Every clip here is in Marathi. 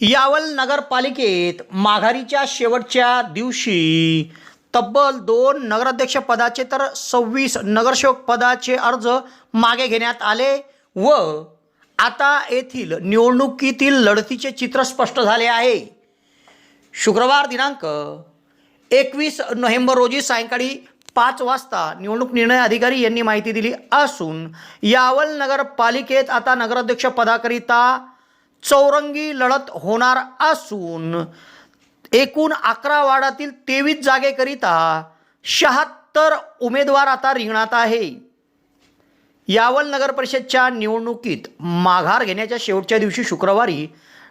यावल नगरपालिकेत माघारीच्या शेवटच्या दिवशी तब्बल दोन नगराध्यक्ष पदाचे तर सव्वीस नगरसेवक पदाचे अर्ज मागे घेण्यात आले व आता येथील निवडणुकीतील लढतीचे चित्र स्पष्ट झाले आहे. शुक्रवार दिनांक एकवीस नोव्हेंबर रोजी सायंकाळी पाच वाजता निवडणूक निर्णय अधिकारी यांनी माहिती दिली असून यावल नगरपालिकेत आता नगराध्यक्ष पदाकरिता चौरंगी लढत होणार असून एकूण अकरा वार्डातील तेवीस जागेकरिता शहात्तर उमेदवार आता रिंगणात आहे. यावल नगर परिषदच्या निवडणुकीत माघार घेण्याच्या शेवटच्या दिवशी शुक्रवारी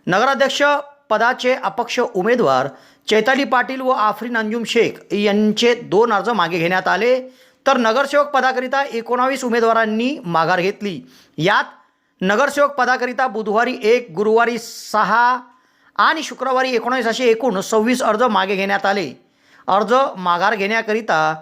नगराध्यक्ष पदाचे अपक्ष उमेदवार चैताली पाटील व आफरीन अंजुम शेख यांचे दोन अर्ज मागे घेण्यात आले. तर नगरसेवक पदाकरिता एकोणावीस उमेदवारांनी माघार घेतली. यात नगरसेवक पदाकरिता बुधवारी एक गुरुवारी सहा आणि शुक्रवारी एकोणीस असे एकूण सव्वीस अर्ज मागे घेण्यात आले. अर्ज माघार घेण्याकरिता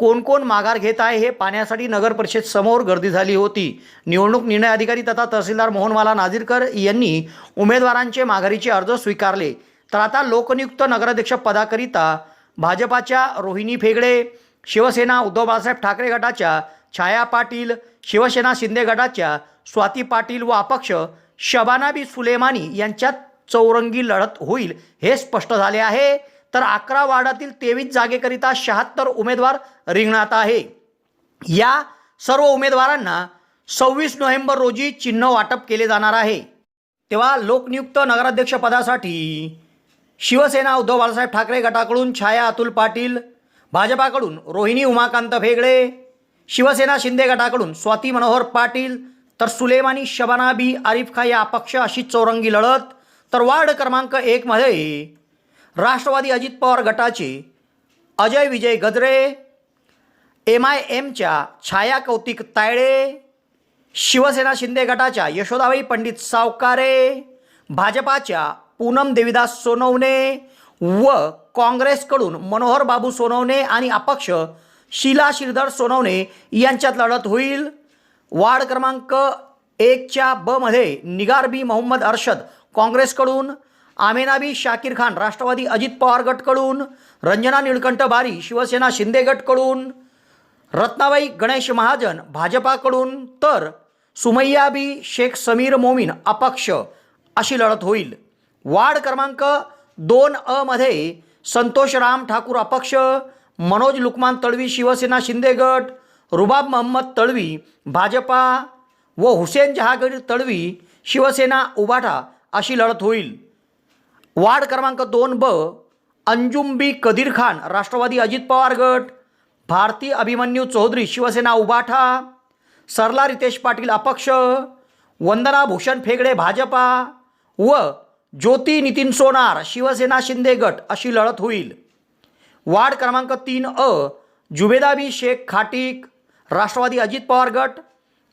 कोण कोण माघार घेत आहे हे पाहण्यासाठी नगर परिषद समोर गर्दी झाली होती. निवडणूक निर्णय अधिकारी तथा तहसीलदार मोहनवाला नाझीरकर यांनी उमेदवारांचे माघारीचे अर्ज स्वीकारले. तर आता लोकनियुक्त नगराध्यक्ष पदाकरिता भाजपाच्या रोहिणी फेगडे शिवसेना उद्धव बाळासाहेब ठाकरे गटाच्या छाया पाटील शिवसेना शिंदे गटाच्या स्वाती पाटील व अपक्ष शबानाबी सुलेमानी यांच्यात चौरंगी लढत होईल हे स्पष्ट झाले आहे. तर अकरा वार्डातील तेवीस जागेकरिता शहात्तर उमेदवार रिंगणात आहे. या सर्व उमेदवारांना सव्वीस नोव्हेंबर रोजी चिन्ह वाटप केले जाणार आहे. तेव्हा लोकनियुक्त नगराध्यक्षपदासाठी शिवसेना उद्धव बाळासाहेब ठाकरे गटाकडून छाया अतुल पाटील भाजपाकडून रोहिणी उमाकांत भेगडे शिवसेना शिंदे गटाकडून स्वाती मनोहर पाटील तर सुलेमानी शबाना बी आरिफ खा या अपक्ष अशी चौरंगी लढत. तर वार्ड क्रमांक एकमध्ये राष्ट्रवादी अजित पवार गटाचे अजय विजय गजरे एम आय एमच्या छाया कौतिक तायडे शिवसेना शिंदे गटाच्या यशोदाबाई पंडित सावकारे भाजपाच्या पूनम देविदास सोनवणे व काँग्रेसकडून मनोहर बाबू सोनवणे आणि अपक्ष शीला श्रीधर सोनवणे यांच्यात लढत होईल. वार्ड क्रमांक एकच्या बमध्ये निगारबी निगार बी मोहम्मद अरशद काँग्रेसकडून आमेनाबी शाकीर खान राष्ट्रवादी अजित पवार गटकडून रंजना निळकंठ बारी शिवसेना शिंदे गटकडून रत्नाबाई गणेश महाजन भाजपाकडून तर सुमय्याबी शेख समीर मोमीन अपक्ष अशी लढत होईल. वार्ड क्रमांक दोन अमध्ये संतोष राम ठाकूर अपक्ष मनोज लुकमान तळवी शिवसेना शिंदे गट रुबाब मोहम्मद तळवी भाजपा व हुसेन जहागीर तळवी शिवसेना उबाठा अशी लढत होईल. वार्ड क्रमांक दोन ब अंजुम बी कदीर खान राष्ट्रवादी अजित पवार गट भारती अभिमन्यू चौधरी शिवसेना उबाठा सरला रितेश पाटील अपक्ष वंदना भूषण फेगडे भाजपा व ज्योती नितीन सोनार शिवसेना शिंदे गट अशी लढत होईल. वार्ड क्रमांक तीन अ जुबेदाबी शेख खाटिक राष्ट्रवादी अजित पवार गट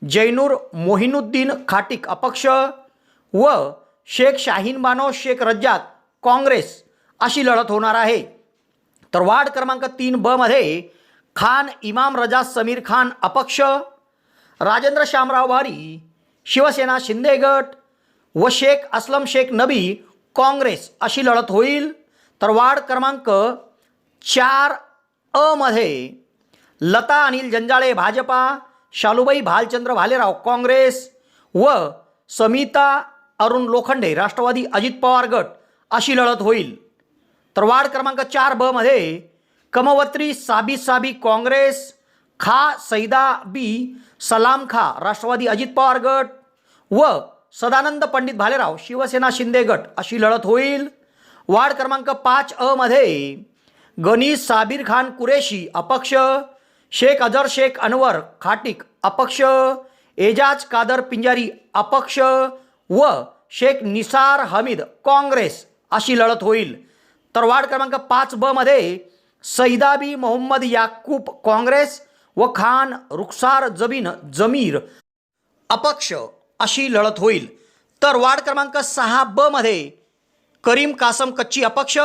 जैनूर मोहिनुद्दीन खाटिक अपक्ष व शेख शाहीन बानो शेख रज्जाक काँग्रेस अशी लढत होणार आहे. तर वार्ड क्रमांक तीन बमध्ये खान इमाम रजा समीर खान अपक्ष राजेंद्र शामराव वारी शिवसेना शिंदे गट व शेख असलम शेख नबी काँग्रेस अशी लढत होईल. तर वार्ड क्रमांक चार अ मध्ये लता अनिल जंजाळे भाजपा शालूबाई भालचंद्र भालेराव काँग्रेस व समिता अरुण लोखंडे राष्ट्रवादी अजित पवार गट अशी लढत होईल. तर वार्ड क्रमांक चार ब मध्ये कमवत्री साबी साबी काँग्रेस खा सैदा बी सलाम खा राष्ट्रवादी अजित पवार गट व सदानंद पंडित भालेराव शिवसेना शिंदे गट अशी लढत होईल. वार्ड क्रमांक पाच अ मध्ये गनी साबीर खान कुरेशी अपक्ष. शेख अजर शेख अनवर खाटिक अपक्ष. एजाज कादर पिंजारी अपक्ष. व शेख निसार हमीद काँग्रेस अशी लढत होईल. तर वार्ड क्रमांक पाच ब मध्ये सैदाबी मोहम्मद याकूब काँग्रेस व खान रुखसार जबीन जमीर अपक्ष अशी लढत होईल. तर वार्ड क्रमांक सहा ब मध्ये करीम कासम कच्ची अपक्ष.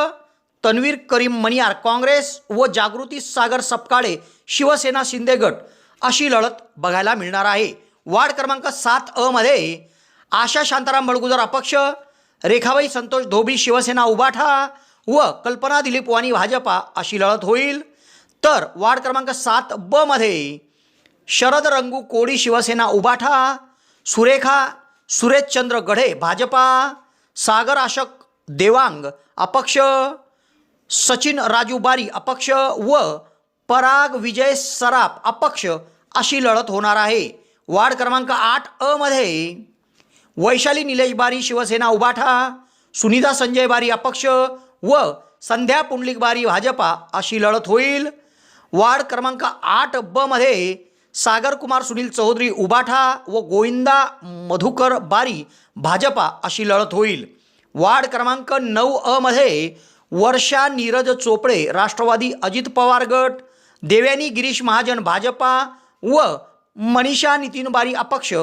तन्वीर करीम मनियार काँग्रेस व जागृती सागर सपकाळे शिवसेना शिंदे गट अशी लढत बघायला मिळणार आहे. वार्ड क्रमांक सात अ मध्ये आशा शांताराम बळगुजर अपक्ष रेखाबाई संतोष धोबी शिवसेना उबाठा व कल्पना दिलीप वाणी भाजपा अशी लढत होईल. तर वार्ड क्रमांक सात ब मध्ये शरद रंगू कोळी शिवसेना उबाठा सुरेखा सुरेशचंद्र गढे भाजपा सागर आशक देवांग अपक्ष सचिन राजू बारी अपक्ष व पराग विजय सराफ अपक्ष अशी लढत होणार आहे. वार्ड क्रमांक आठ अ मध्ये वैशाली निलेश बारी शिवसेना उबाठा सुनीता संजय बारी अपक्ष व संध्या पुंडलिक बारी भाजपा अशी लढत होईल. वार्ड क्रमांक आठ ब मध्ये सागर कुमार सुनील चौधरी उबाठा व गोविंदा मधुकर बारी भाजपा अशी लढत होईल. वार्ड क्रमांक नऊ अ मध्ये वर्षा नीरज चोपडे राष्ट्रवादी अजित पवार गट देवयानी गिरीश महाजन भाजपा व मनीषा नितीन बारी अपक्ष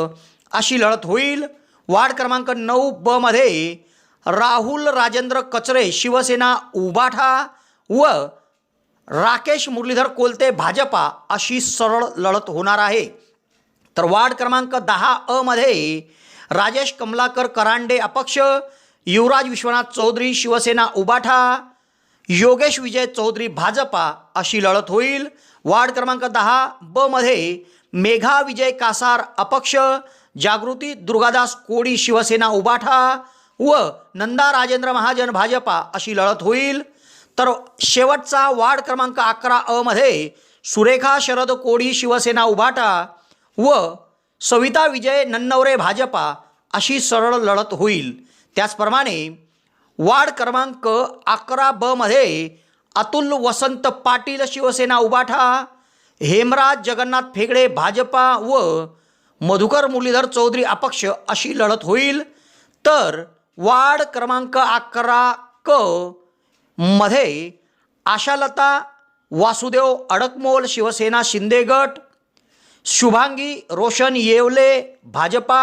अशी लढत होईल. वार्ड क्रमांक नऊ बमध्ये राहुल राजेंद्र कचरे शिवसेना उबाठा व राकेश मुरलीधर कोलते भाजपा अशी सरळ लढत होणार आहे. तर वार्ड क्रमांक दहा अमध्ये राजेश कमलाकर करांडे अपक्ष युवराज विश्वनाथ चौधरी शिवसेना उबाठा योगेश विजय चौधरी भाजपा अशी लढत होईल. वार्ड क्रमांक दहा ब मध्ये मेघा विजय कासार अपक्ष जागृती दुर्गादास कोडी शिवसेना उबाठा व नंदा राजेंद्र महाजन भाजपा अशी लढत होईल. तर शेवटचा वार्ड क्रमांक अकरा अ मध्ये सुरेखा शरद कोडी शिवसेना उभाटा व सविता विजय नन्नवरे भाजपा अशी सरळ लढत होईल. त्याचप्रमाणे वार्ड क्रमांक अकरा ब मध्ये अतुल वसंत पाटील शिवसेना उबाठा हेमराज जगन्नाथ फेगडे भाजपा व मधुकर मुरलीधर चौधरी अपक्ष अशी लढत होईल. तर वार्ड क्रमांक अकरा क मध्ये आशालता वासुदेव अडकमोल शिवसेना शिंदे गट शुभांगी रोशन येवले भाजपा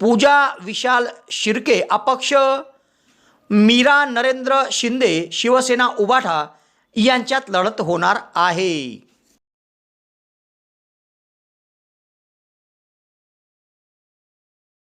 पूजा विशाल शिर्के अपक्ष मीरा नरेंद्र शिंदे शिवसेना उबाठा यांच्यात लढत होणार आहे.